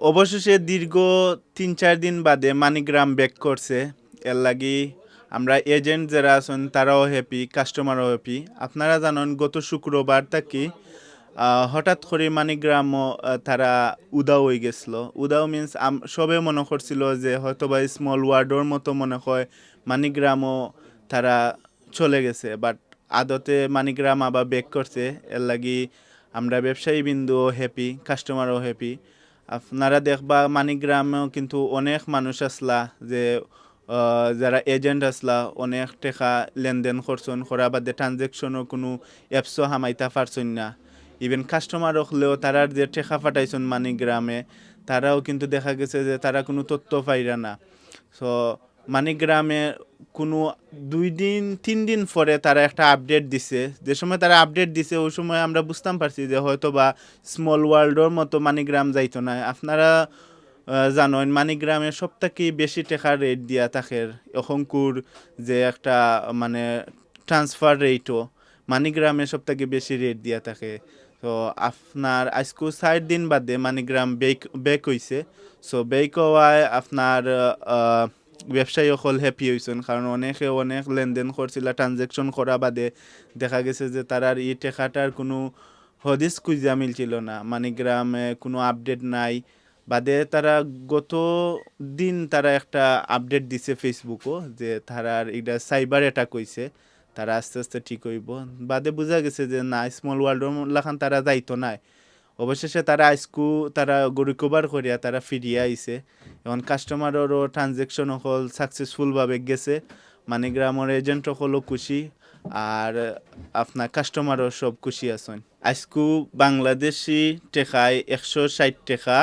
অবশেষে দীর্ঘ তিন চার দিন বাদে মানিগ্রাম ব্যাক করছে। এর লাগি আমরা এজেন্ট যারা আছেন তারাও হ্যাপি কাস্টমারও হ্যাপি আপনারা জানেন গত শুক্রবার থাকি হঠাৎ করে মানিগ্রামও আহ, তারা উদাও হয়ে গেছিল। উদাও মিনস সবে মনে করছিল যে হয়তো বা স্মল ওয়ার্ডর মতো মনে হয় মানিগ্রামও তারা চলে গেছে। বাট আদতে মানিগ্রাম আবার ব্যাক করছে। এর লাগি আমরা ব্যবসায়ী বিন্দুও হ্যাপি কাস্টমারও হ্যাপি আপনারা দেখবা মানিগ্রামেও কিন্তু অনেক মানুষ আসলা যে যারা এজেন্ট আসলা, অনেক টাকা লেনদেন করছেন করা বাদে ট্রানজেকশনও কোনো অ্যাপসও হামাইতা পারছেন না। ইভেন কাস্টমার হলেও তারার যে টেকা পাঠাইছেন মানিগ্রামে, তারাও কিন্তু দেখা গেছে যে তারা কোনো তথ্য পাইরা না। সো মানিগ্রামে কোনো দুই দিন, তিন দিন পরে তারা একটা আপডেট দিছে। যে সময় তারা আপডেট দিছে, ওই সময় আমরা বুঝতাম পারছি যে হয়তো বা স্মল ওয়ার্ল্ডর মতো মানিগ্রাম যাইতো না। আপনারা জানেন মানিগ্রামে সব থেকে বেশি টাকা রেট দিয়া থাকে অহংকুর যে একটা মানে ট্রান্সফার রেটও মানিগ্রামে সব থেকে বেশি রেট দিয়া থাকে। তো আপনার আজকু ষাট দিন বাদে মানিগ্রাম বেক বেক হয়েছে সো বেক হওয়ায় আপনার ব্যবসায়ী সকল হ্যাপি হয়েছেন কারণ অনেকে, অনেক লেনদেন করছিল ট্রানজেকশন করা বাদে দেখা গেছে যে তারার এই টেকাটার কোনো হদিস খুঁজা মিলছিল না মানিগ্রামে কোনো আপডেট নাই। বাদে তারা গত দিন তারা একটা আপডেট দিছে ফেসবুকও যে তারার এটা সাইবার অ্যাটাক হয়েছে তারা আস্তে আস্তে ঠিক হইব বাদে বোঝা গেছে যে না স্মল ওয়ার্ল্ডর লাখান তারা যাইতো নাই। অবশেষে তারা আইসকু, তারা রিকভার করিয়া তারা ফিরিয়ে আইছে। এখন কাস্টমারেরও ট্রানজেকশন সকল সাকসেসফুলভাবে গেছে। মানিগ্রামের এজেন্ট সকলও খুশি, আর আপনার কাস্টমারও সব খুশি আছেন। আজকু বাংলাদেশি টেকায় একশো ষাট টাকা,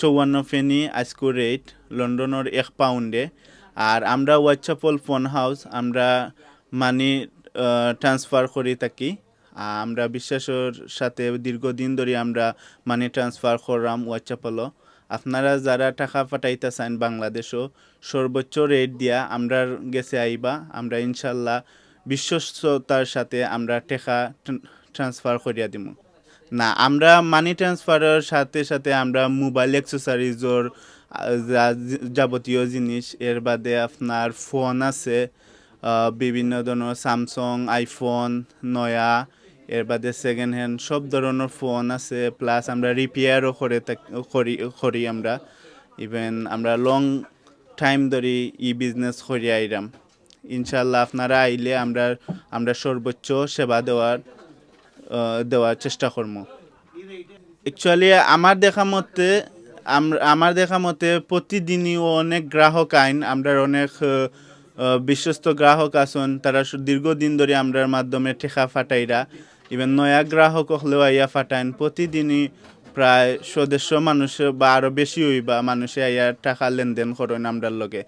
চৌয়ান্ন ফেনি আজকু রেট লন্ডনের এক পাউন্ডে আর আমরা হোয়াটসঅ্যাপল ফোন হাউস আমরা মানি ট্রান্সফার করি থাকি। আমরা বিশ্বাসের সাথে দীর্ঘদিন ধরে আমরা মানি ট্রান্সফার করলাম হোয়াটসঅ্যাপলও আপনারা যারা টাকা পাঠাইতে চান বাংলাদেশও, সর্বোচ্চ রেট দিয়া আমরা গেছে আইবা। আমরা ইনশাল্লাহ বিশ্বস্ততার সাথে আমরা টাকা ট্রান্সফার করিয়া দিব না, আমরা মানি ট্রান্সফারের সাথে সাথে আমরা মোবাইল অ্যাক্সেসরিজর যাবতীয় জিনিস, এর বাদে আপনার ফোন আছে বিভিন্ন ধরনের স্যামসং আইফোন নয়া এর বাদে সেকেন্ড হ্যান্ড সব ধরনের ফোন আছে প্লাস আমরা রিপেয়ারও করে করি করি আমরা। ইভেন আমরা লং টাইম ধরে ই বিজনেস করি আইরাম। ইনশাল্লাহ আপনারা আইলে আমরা আমরা সর্বোচ্চ সেবা দেওয়ার দেওয়ার চেষ্টা করব। অ্যাকচুয়ালি আমার দেখা মতে আমার দেখা মতে প্রতিদিনই অনেক গ্রাহক আইন, আমরা অনেক বিশ্বস্ত গ্রাহক আছেন তারা দীর্ঘদিন ধরে আমরার মাধ্যমে ঠেকা ফাটাইরা ইভেন নয়া গ্রাহক হলেও আইয়া ফাটাইন। প্রতিদিনই প্রায় সদস্য মানুষ বা আরও বেশি হইবা মানুষে আইয়া টাকা লেনদেন করেন আমরার লগে।